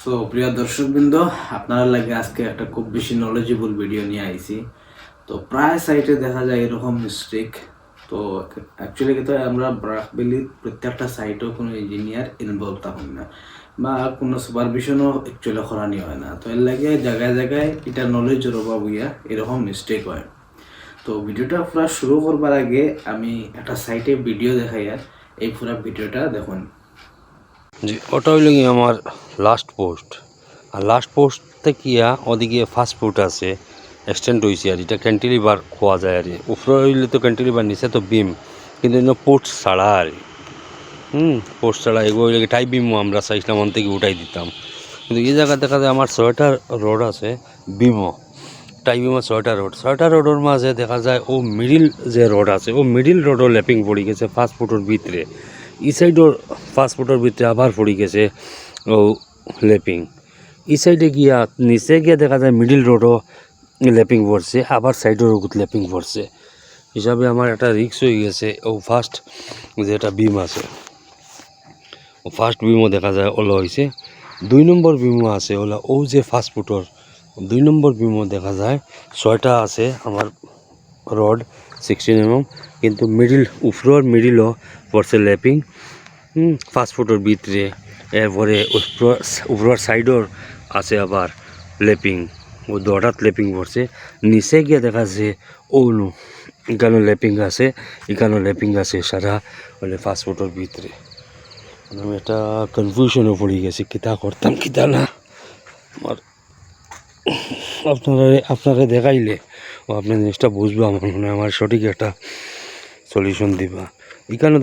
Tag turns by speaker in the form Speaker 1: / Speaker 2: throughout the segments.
Speaker 1: So প্রিয় দর্শকবৃন্দ, আপনারা লাগে আজকে একটা খুব বেশি নলেজেবল ভিডিও নিয়ে আইছি। তো প্রায় সাইটে দেখা যায় এরকম মিস্টেক তো অ্যাকচুয়ালি কিন্তু আমরা ব্রাকবেলি প্রত্যেকটা সাইটেও কোনো ইঞ্জিনিয়ার ইনভলভ থাকুন না। বা কোনো সুপারভিশনও অ্যাকচুয়ালি করানি হয় না। তো এর লাগে জায়গায় জায়গায় এটা নলেজের অভাব হইয়া এরকম মিস্টেক হয়। তো ভিডিওটা পুরো শুরু করবার আগে আমি একটা সাইটে ভিডিও দেখাইয়া এই পুরো ভিডিওটা দেখুন।
Speaker 2: জি ওটা হইল আমার লাস্ট পোস্ট আর লাস্ট পোস্ট থেকে ওদিকে ফাস্ট ফুড আছে এক্সটেন্ড হয়েছে আর এটা ক্যান্টিলিভার খোয়া যায় আর। উপরে হইলে তো ক্যান্টিলিভার নিচে তো বিম কিন্তু এগুলো পোস্ট ছাড়া আর। হুম পোস্ট ছাড়া এগুলো টাই বিমও আমরা চাইছিলাম ওন থেকে উঠাই দিতাম। কিন্তু এই জায়গা দেখা যায় আমার ছয়টা রোড আছে বিমো টাই বিমো ছয়টা রোড ছয়টা রোডের মাঝে দেখা যায়, ও মিডিল যে রোড আছে, ও মিডিল রোডও ল্যাপিং পড়ে গেছে ফাস্ট ফুডের ভিতরে ই সাইডও ফাস্ট ফুডের ভিতরে আবার পড়ে গেছে, ও লেপিং। ই সাইডে গিয়া নিচে গিয়া দেখা যায় মিডিল রোডও লেপিং পড়ছে আবার সাইডের লেপিং পড়ছে। হিসাবে আমার একটা রিক্স হয়ে গেছে, ও ফার্স্ট যেটা বিম আছে। ও ফার্স্ট বিমও দেখা যায় ওলা হয়েছে দুই নম্বর বিমও আছে, ওলা, ও যে ফাস্ট ফুডর দুই নম্বর বিমও দেখা যায় ছয়টা আছে আমার রড সিক্সটিন এম কিন্তু মিডিল উপরের মিডিলও পড়ছে ল্যাপিং ফাস্ট ফুডের ভিতরে। এরপরে উপর- উপরের সাইডর আছে আবার লেপিং। ও দড়াত লেপিং পড়ছে নিচে গিয়ে দেখা যাচ্ছে ওলু। এখানে লেপিং আছে এখানে লেপিং আছে সারা মানে ফাস্ট ফুডের ভিতরে। আমি একটা কনফিউশনে পড়ে গেছি কিতা করতাম কিতা না। আমার আপনারা আপনারা দেখাইলে ও আপনি জিনিসটা বুঝব আমার মনে হয়, আমার সঠিক একটা সলিউশন দিবা। এখানে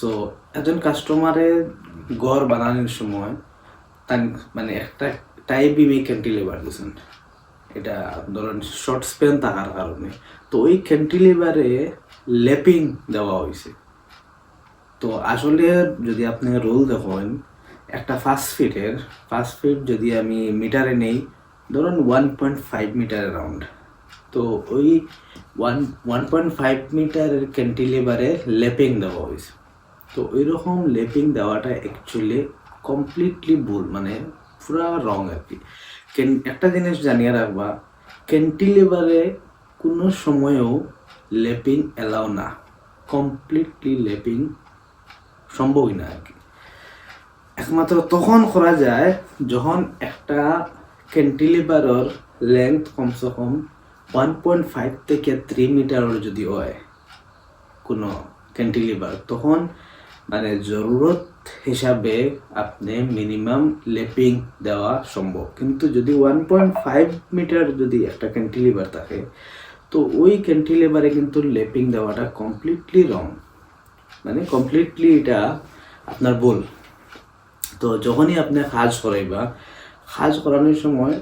Speaker 1: সো একজন কাস্টমারের ঘর বানানোর সময় তার মানে একটা টাইপ বিমে ক্যান্টিলিভার দিয়েছেন। এটা ধরেন শর্ট স্পেন থাকার কারণে। তো ওই ক্যান্টিলিভারে লেপিং দেওয়া হয়েছে। তো আসলে যদি আপনি রোল দেখেন, একটা ফার্স্ট ফিটের ফার্স্ট ফিট যদি আমি মিটারে নেই, ধরুন one point five metre around তো ওই ওয়ান ওয়ান পয়েন্ট ফাইভ মিটারের ক্যান্টিলিভারে লেপিং দেওয়া হয়েছে। তো ওই রকম লেপিং দেওয়াটা অ্যাকচুয়ালি কমপ্লিটলি ভুল মানে পুরা রং আর কি। একটা জিনিস জানিয়ে রাখবা ক্যান্টিলিভারে কোনো সময়েও লেপিং এলাও না। কমপ্লিটলি লেপিং সম্ভবই না আর কি। একমাত্র তখন করা যায় যখন একটা ক্যান্টিলিভারের লেন্থ কমসে কম ওয়ান পয়েন্ট ফাইভ থেকে থ্রি মিটারের যদি হয় কোনো ক্যান্টিলিভার তখন মানে জরুরত হিসাবে আপনি মিনিমাম লেপিং দেওয়া সম্ভব। কিন্তু যদি ওয়ান পয়েন্ট ফাইভ মিটার যদি একটা ক্যান্টিলিভার থাকে, তো ওই ক্যান্টিলিভারে কিন্তু লেপিং দেওয়াটা কমপ্লিটলি রং মানে কমপ্লিটলি এটা আপনার ভুল। তো যখনই আপনি কাজ করাইবা কাজ করানোর সময়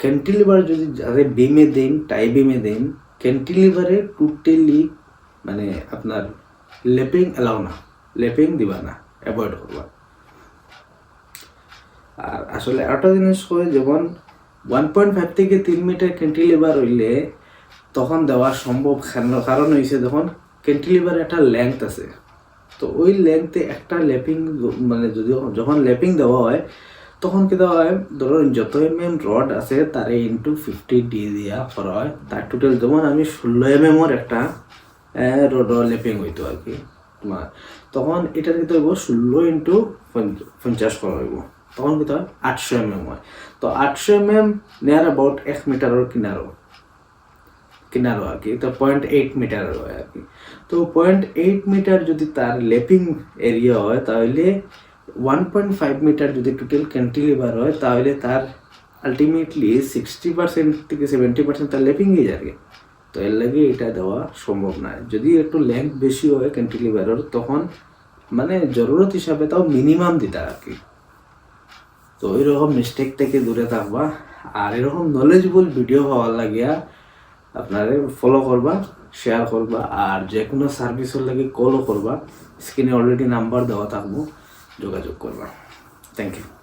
Speaker 1: ক্যান্টিলিভার যদি যাদের বিমে দেন টাই বিমে দেন ক্যান্টিলিভারে টোটালি মানে আপনার লেপিং এলাও না, লেপিং দিবা না অ্যাভয়েড করবা আর আসলে একটা জিনিস হয় যেমন ওয়ান পয়েন্ট ফাইভ থেকে তিন মিটার ক্যান্টিলিভার হইলে, তখন দেওয়া সম্ভব কারণ- কারণ হয়েছে যখন ক্যান্টিলিভার একটা লেংথ আছে। তো ওই লেংথে একটা ল্যাপিং মানে যদি যখন ল্যাপিং দেওয়া হয়, তখন কি দেওয়া হয়? ধরুন যত এম এম রড আছে তারে ইন্টু ফিফটি ডি দিয়া করা হয়। তার টোটাল যেমন আমি ষোলো এম এমর একটা রড ল্যাপিং হইতো আর কি। তোমার, তখন এটা কিন্তু হইব ষোলো ইন্টু পঞ্চাশ করা হইব। তখন কিন্তু হয় আটশো এম এম হয়। তো আটশো এম এম নেয়ার অ্যাবাউট এক মিটারের কিনারও কিনারো আর কি। তো পয়েন্ট এইট মিটার হয় আর কি। তো পয়েন্ট এইট মিটার যদি তার লেপিং এরিয়া হয়, তাহলে ওয়ান পয়েন্ট ফাইভ মিটার যদি টোটাল ক্যান্টিলিভার হয়, তাহলে তার আলটিমেটলি সিক্সটি পার্সেন্ট থেকে সেভেন্টি পার্সেন্ট তার লেপিং হয়ে যাবে। তো এর লাগে এটা দেওয়া সম্ভব নয় যদি একটু লেন্থ বেশি হয় ক্যান্টিলিভারের তখন মানে জরুরত হিসাবে তাও মিনিমাম দিতে আর কি। তো এরকম মিস্টেক থেকে দূরে থাকবা। আর এরকম নলেজবল ভিডিও হওয়ার লাগিয়া আপনারা ফলো করবা শেয়ার করবা, আর যে কোনো সার্ভিসের লাগে কলও করবা। স্ক্রিনে অলরেডি নাম্বার দেওয়া থাকব, যোগাযোগ করবা। Thank you